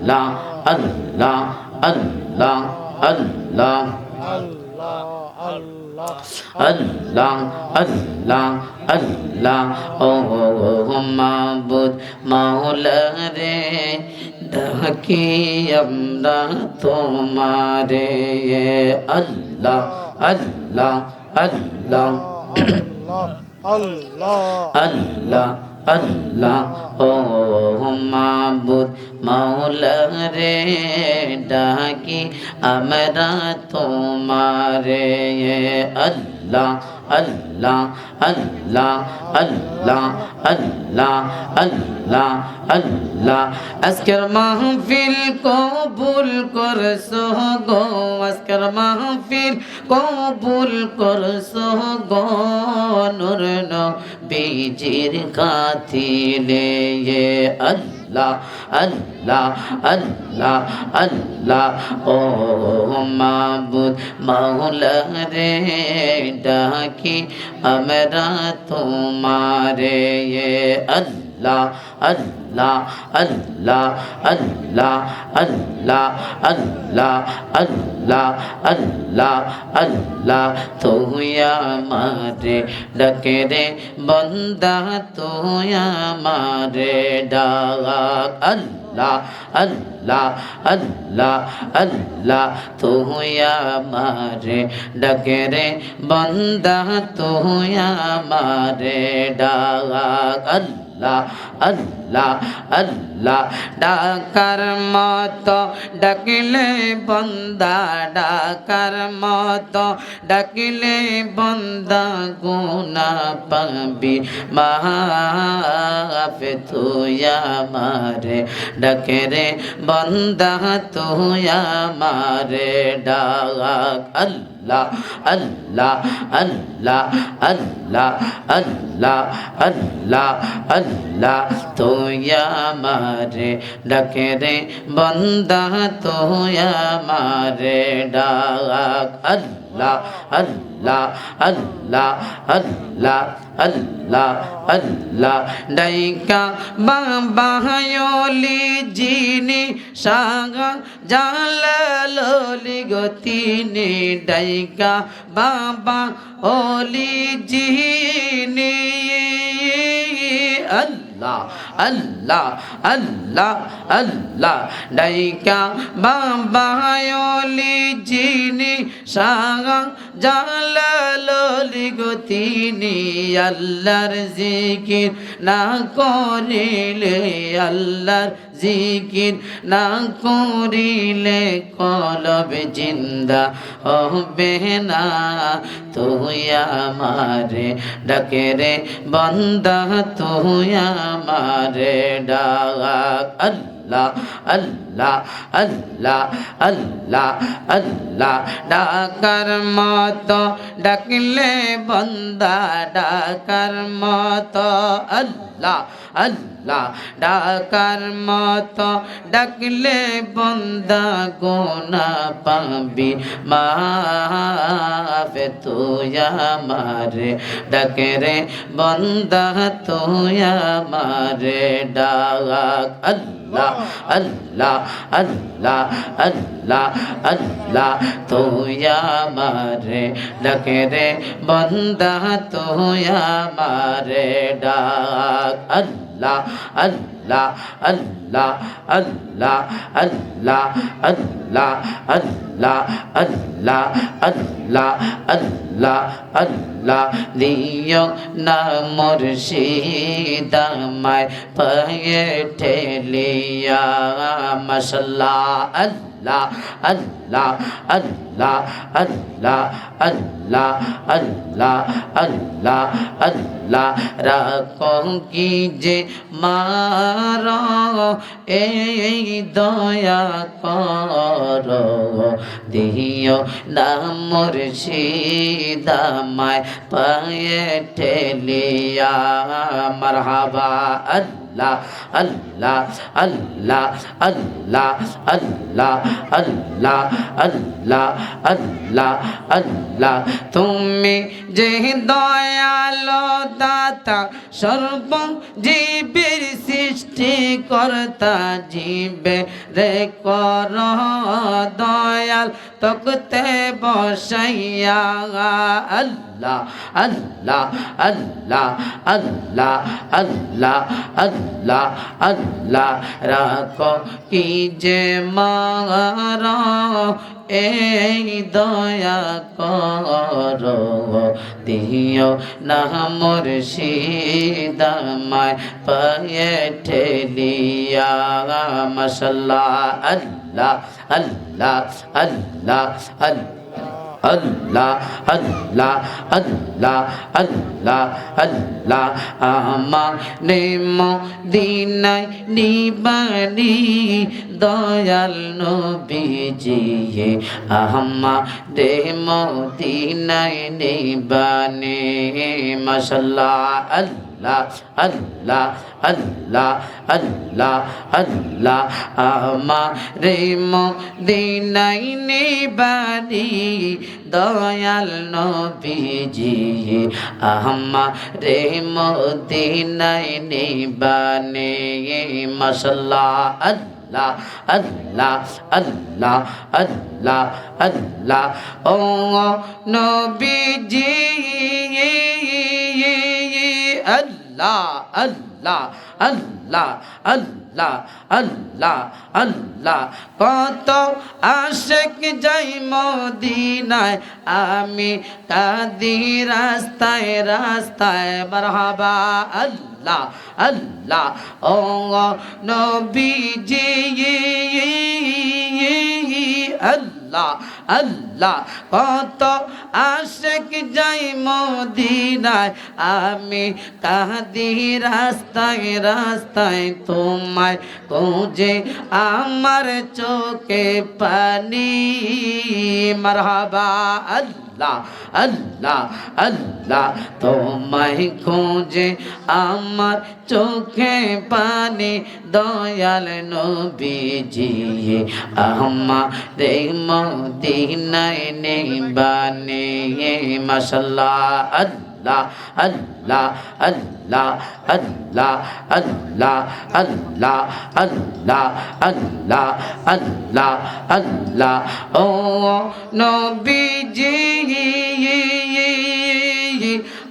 আল্লাহ আল্লাহ আল্লাহ আল্লাহ। আল্লাহ আল্লাহ ও মাবুদ মাওলা রে ডাকি আমরা তোমারে। আল্লাহ আল্লাহ। আল্লাহ আল্লাহ। আল্লাহ ও মাবুদ মাওলা রে ডাকি আমরা তোমারে আল্লাহ। আল্লাহ আল্লাহ আল্লাহ আল্লাহ আল্লাহ আল্লাহ। আজকের মাহফিল কবুল করছ গো, আজকের মাহফিল কবুল করছ গো। নূর নবীজির খাতিরে আল্লাহ। আল্লাহ আল্লাহ আল্লাহ ও মাবুদ মাওলা রে ডাকি আমরা তোমারে আল্লাহ। আল্লাহ আল্লাহ আল্লাহ আল্লাহ আল্লাহ আল্লাহ আল্লাহ আল্লাহ তুই আমারে ডাকে রে, বন্দা, তুই আমারে ডাক। আল্লাহ আল্লাহ আল্লাহ আল্লাহ। তুই আমারে ডাকে রে, বন্দা, তুই আমারে ডাক। আল্লাহ अल्लाह अल्लाह अल्लाह। डाकर मतो डकले बंदा, डाकर मतो डकले बंदा, गुना पबी। महाफ तू मारे डकरे बंदा, तू मारे। डाक, अल्लाह। আল্লাহ আল্লাহ আল্লাহ আল্লাহ আল্লাহ আল্লাহ আল্লাহ। তুই আমারে ডাকে রে, বন্দা তোয়া মারে ডাক। আল্লাহ আল্লাহ আল্লাহ আল্লাহ আল্লাহ আল্লাহ ডাইকা বাবা হয়লি জিনি সাগা জালালি গতিনি ডাইকা বাবা ওলি জিনি আল্লাহ আল্লাহ। আল্লাহ আল্লাহ ডাইকা বাবা ওলি জিনি সাগা জালালি গতিনি আল্লাহর জিকির না করিলে, আল্লাহর জিকির না করিলে কলব জিন্দা হবে না। তুই আমারে ডাকে রে বন্দা, তুই আমারে ডাক আল্লাহ আল্লাহ আল্লাহ আল্লাহ আল্লাহ। ডাকার মত ডাকলে বন্দা, ডাকার মত আল্লাহ আল্লাহ। ডাকার মত ডাকলে বন্দা গোনা পাবি, মাফে তুই আমারে। ডাকে রে বন্দা তুই আমারে, ডাক, আল্লাহ। আল্লাহ আল্লাহ আল্লাহ আল্লাহ তুই আমারে ডাকে রে, বন্দা, তুই আমারে ডাক। আল্লাহ আল্লাহ আল্লাহ আল্লাহ আল্লাহ আল্লাহ আল্লাহ আল্লাহ আল্লাহ আল্লাহ আল্লাহ দিও না মুর্শিদ আমায় পায়ে ঠেলিয়া মশলা আল্লাহ আল্লাহ আল্লাহ আল্লাহ আল্লাহ আল্লাহ আল্লাহ আল্লাহ আল্লাহ রাখো কি যে মার এই দয়া কর দিও নামর সিদামায় পায়ে ঠেলিয়া। মারহাবা আল্লাহ আল্লাহ আল্লাহ আল্লাহ আল্লাহ আল্লাহ আল্লাহ আল্লাহ আল্লাহ। তুমি যে দয়ালো দাতা সর্ব জীবের সৃষ্টি কর্তা জীবে রে কর দয়াল। তকতে বসাইয়া আল্লাহ আল্লাহ আল্লাহ আল্লাহ আল্লাহ আল্লাহ আল্লাহ রাখ কি যে মার এই দয়া কর দিও না মোর সিদামায় পায়ে ঠেলিয়া। মশাল্লাহ আল্লাহ আল্লাহ আল্লাহ আল্লাহ। আল্লাহ আল্লাহ আল্লাহ আল্লাহ আল্লাহ আমার মদিনায় নিবানি দয়াল নবীজি আমার মদিনায় নিবানি মাশাল্লাহ আল্লাহ। আল্লাহ আল্লাহ আল্লাহ আল্লাহ আমার মদিনায় নিবানি দয়াল নবীজি আহমা রে মদিনাই নিবানে মশলা আল্লাহ আল্লাহ আল্লাহ আল্লাহ আল্লাহ, ও নবীজি। আল্লাহ আল্লাহ আল্লাহ আল্লাহ আল্লাহ আল্লাহ। কত আশেক যাই মদিনায়, আমি কাদি রাস্তায় রাস্তায় বারহাবা আল্লাহ আল্লাহ ও নবীজি, আল্লাহ আল্লাহ, কত আশেক যাই মদিনায়, আমি কাদি রাস্তায় রাস্তায় তোমায় খুঁজে আমার চোখে পানি। মারহাবা, আল্লাহ আল্লাহ আল্লাহ, তোমায় খুঁজে আমার চোখে পানি। দয়াল নবীজি আহমা রে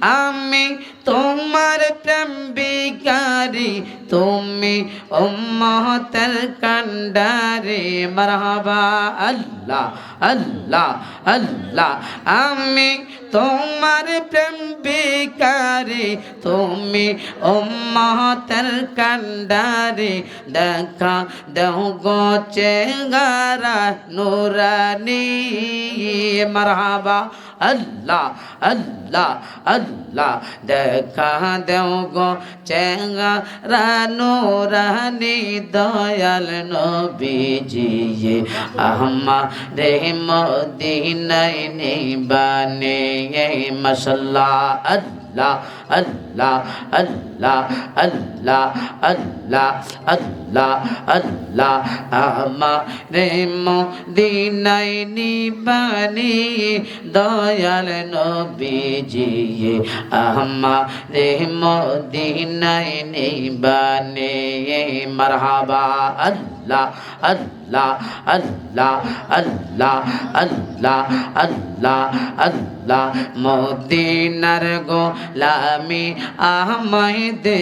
আমি তোমার প্রেম বিকারি তুমি উম্মতের কান্ডারে মারহাবা, আল্লাহ আল্লাহ আল্লাহ। আমি তোমার প্রেম বিকারি তুমি উম্মতের কান্ডারে দেখা দেও গো চেঙ্গারা নুরানি। মারহাবা, আল্লাহ আল্লাহ আল্লাহ। দেখা দেও গো চেঙ্গা রানু জানি দয়াল নবীজি আহমদ মদিনায় নিবানে মশাল্লাহ আল্লাহ। আল্লাহ আল্লাহ আল্লাহ আল্লাহ আল্লাহ আল্লাহ আমা রে মদিনাই নিবানি দয়াল নবীজি আহমা রে মদিনাই নিবানে মারহাবা আল্লাহ আল্লাহ আল্লাহ আল্লাহ আল্লাহ আল্লাহ আল্লাহ মদিনার গোলামি আমায় দে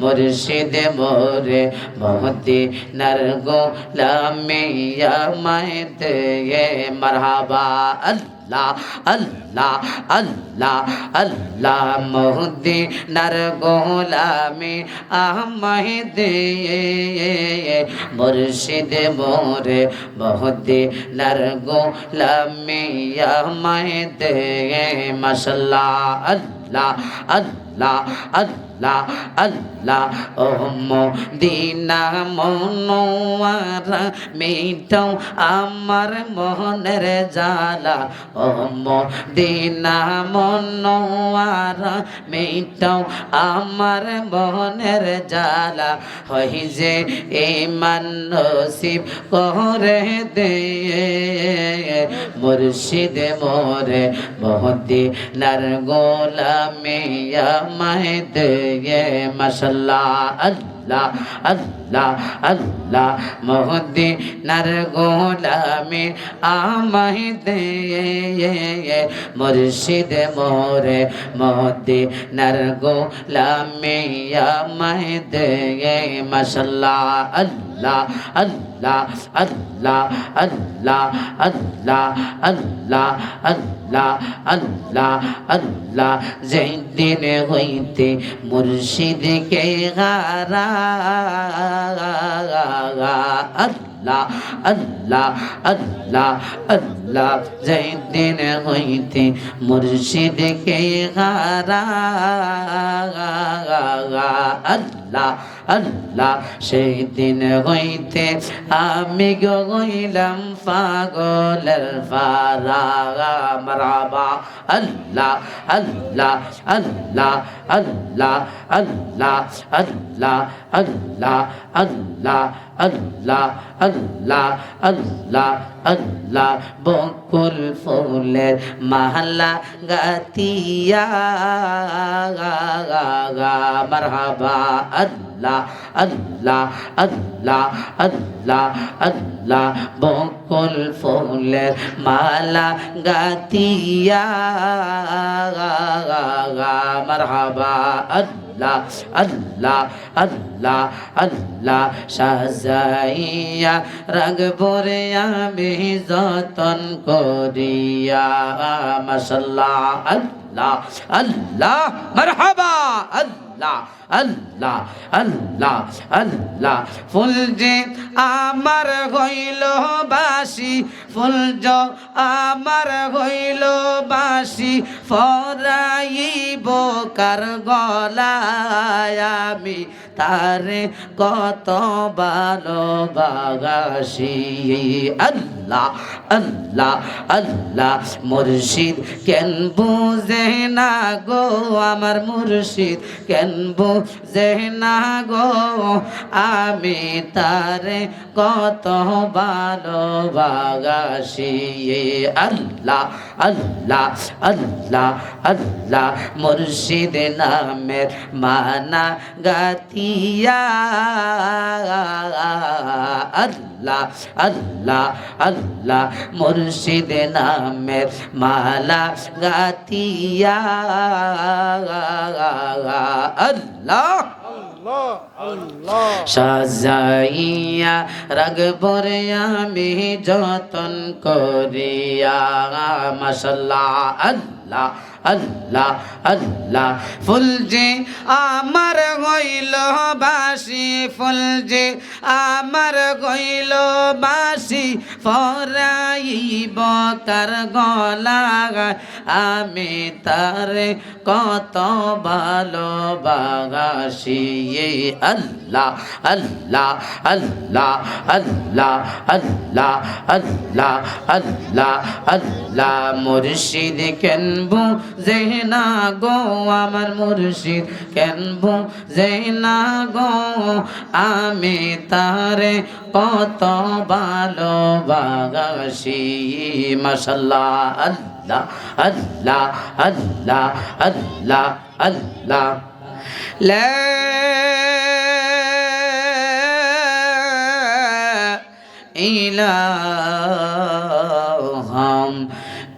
মুর্শিদ মোরে মদিনার গোলামি আমায় দে মারহাবা আল্লাহ। আল্লাহ আল্লাহ আল্লাহ আল্লাহ মোহদি নার গোলামি আমায় দে মুর্শিদ মোরে মোহদি নার গোলামি আমায় দে মাশাল্লাহ, আল্লাহ। আল্লাহ আল্লাহ আল্লাহ ও দিনা মনোয়ারা মিটাও আমার মনের জালা ও দিনা মনোয়ারা মিটাও আমার মনের জালা হই যে ইমান নসিব করে দে, মুর্শিদ মোরে। میاں میں دے یہ مسئلہ اللہ اللہ اللہ مہدی نر غلامی آمائی دے یہ مرشد مورے مہدی نر غلامی آمائی دے یہ مسئلہ اللہ আল্লাহ আল্লাহ আল্লাহ আল্লাহ আল্লাহ আল্লাহ আল্লাহ আল্লাহ আল্লাহ। যেই দিন হইতে মুর্শিদকে গারা আল্লাহ আল্লাহ আল্লাহ আল্লাহ। যেই দিন হইতে মুর্শিদকে গারা আল্লাহ আল্লাহ সেই দিন হইতে আমি গইলাম পাগলের ফারা মারাবা আল্লাহ আল্লাহ আল্লাহ আল্লাহ আল্লাহ আল্লাহ আল্লাহ আল্লাহ আল্লাহ আল্লাহ আল্লাহ আল্লাহ বকুল ফুলের মালা গাতিয়া মারহাবা আল্লাহ আল্লাহ আল্লাহ আল্লাহ আল্লাহ বকুল ফুলের মালা গাতিয়া মারহাবা আল্লাহ আল্লাহ আল্লাহ আল্লাহ সাজাইয়া রাগবরে আমি যতন করিয়া। মাসাল্লাহ আল্লাহ আল্লাহ মারহাবা আল্লাহ। আল্লাহ আল্লাহ আল্লাহ ফুল যে আমার হইল বাসি ফুল য আমার হইল বাসি ফরাইব কার গলায় আমি তারে কত ভালোবাসি। আল্লাহ আল্লাহ আল্লাহ, মুর্শিদ কেন বুঝে না গো আমার মুর্শিদ? কেন বুঝে না গো আমি তারে কত ভালোবাসি। আল্লাহ আল্লাহ আল্লাহ আল্লাহ, মুর্শিদ নামের মানা গাতিয়া আল্লাহ আল্লাহ আল্লাহ, মুর্শিদ নামের মালা গাতিয়া। আল্লাহ। সাজাইয়া রাগ পরে আমি যতন করিয়া মাসাল্লাহ আল্লাহ। আল্লাহ আল্লাহ। ফুল যে আমার গইল বাসি ফুল যে আমার গইল বাসি ফরাইব কার গলা আমি তারে কত ভালোবাসি। আল্লাহ আল্লাহ আল্লাহ আল্লাহ আল্লাহ আল্লাহ আল্লাহ আল্লাহ। মুর্শিদ কেনবু জেনা গো আমার মুর্শিদ কেনবু জেনা গো আমি তারে কত ভালোবাসি মাশাল্লাহ আল্লাহ আল্লাহ আল্লাহ আল্লাহ আল্লাহ لا إله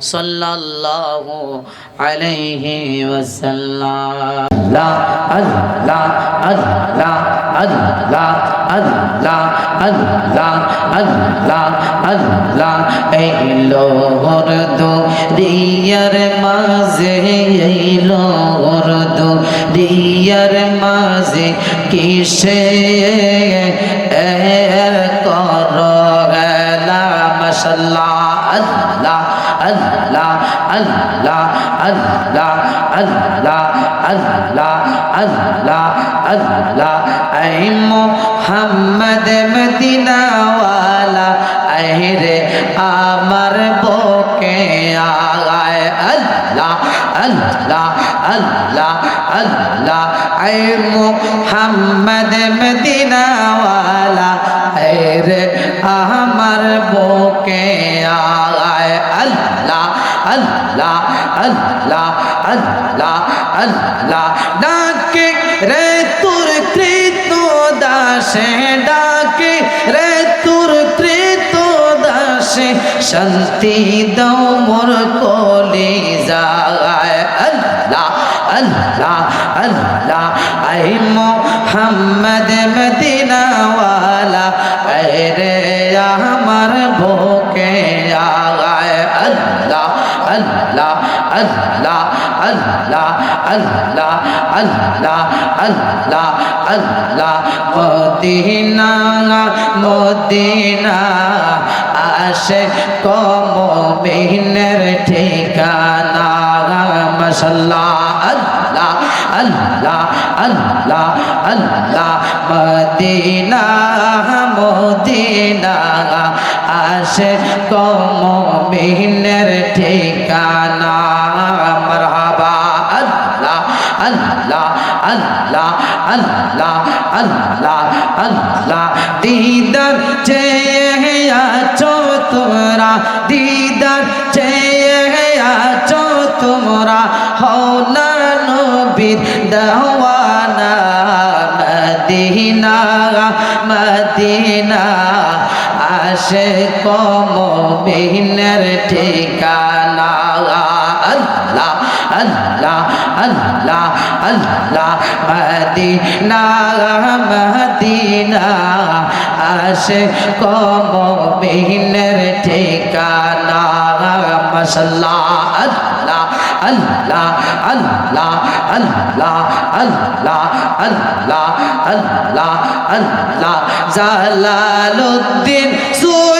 সাল্লাল্লাহু আলাইহি ওয়াসাল্লাম। আল্লাহ আল্লাহ আল্লাহ আল্লাহ আল্লাহ আল্লাহ আল্লাহ। এই লোহর দো রিয়ার মাঝে, এই লোহর দো রিয়ার মাঝে আল্লাহ আল্লাহ আল্লাহ আল্লাহ আল্লাহ আল্লাহ আল্লাহ আল্লাহ। আই মোহাম্মদ মদিনাওয়ালা আই রে আমার বকে আগায়। আল্লাহ আল্লাহ আল্লাহ আল্লাহ। আই মোহাম্মদ মদিনাওয়ালা আই রে আমার বকে আগায়। আল্লাহ আল্লাহ আল্লাহ আল্লাহ আল্লাহ ডাকে রে তোর কৃত দাসে, ডাকে রে তোর কৃত দাসে, শান্তি দাও মোর কলি যায়। আল্লাহ আল্লাহ আল্লাহ, আই মোহাম্মদ মদিনাওয়ালা আয় রে আমার ভোকে আল্লাহ আল্লাহ আল্লাহ আল্লাহ আল্লাহ আল্লাহ। মদিনা মদিনা আসে কম মিনের ঠিকানা। Mashallah Allah Allah Allah Allah. Medina Medina আসে কম মিনের ঠিকানা। মারহাবা, আল্লাহ আল্লাহ আল্লাহ আল্লাহ আল্লাহ আল্লাহ। দিদার চেয়ে আছো তোমরা, দিদার চেয়ে আছো তোমরা। হও না নবীর দেওয়ানা আসে কম মিনের ঠিকানা। Allah Allah Allah Allah, Medina Medina. আসে কম মিনের ঠিকানা। Mashallah, Allah Allah Allah Allah Allah Allah Allah Allah. Jalaluddin Suyuti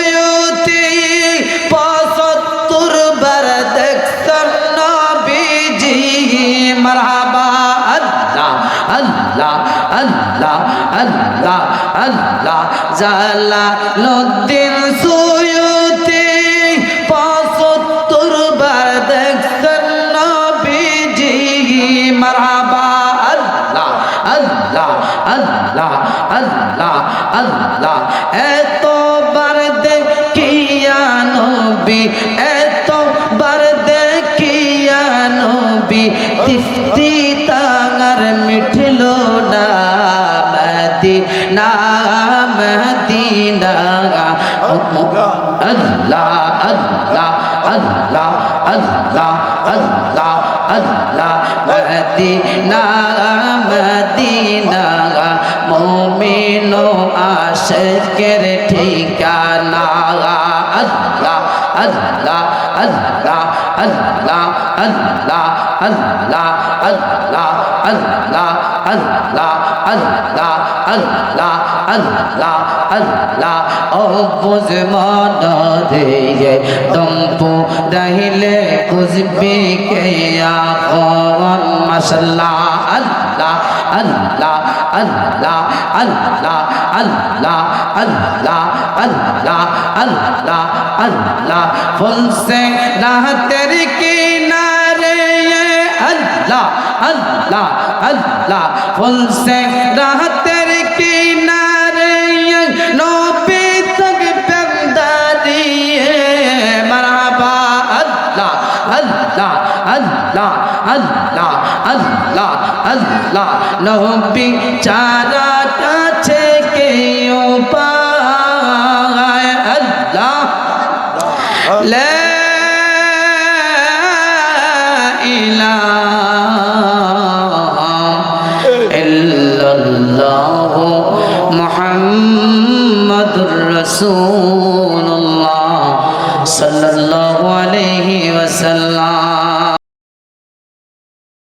Medina Medina মমিন আশেকের ঠিকানা আল্লাহ আল্লাহ আল্লাহ আল্লাহ আল্লাহ আল্লাহ আল্লাহ আল্লাহ আল্লাহ আল্লাহ আল্লাহ আল্লাহ আল্লাহ অবুজ মন ধেয়ে দম্পু দহিলে কুজবি কেয়া কওয়াম মাশাল্লাহ আল্লাহ আল্লাহ আল্লাহ আল্লাহ আল্লাহ আল্লাহ আল্লাহ আল্লাহ আল্লাহ ফুলসে রাহতের কিনারে আল্লাহ আল্লাহ আল্লাহ ফুলসে রাহতের নবী চারা কাছে কেউ পায় আল্লাহ লা محمد رسول الله صلى الله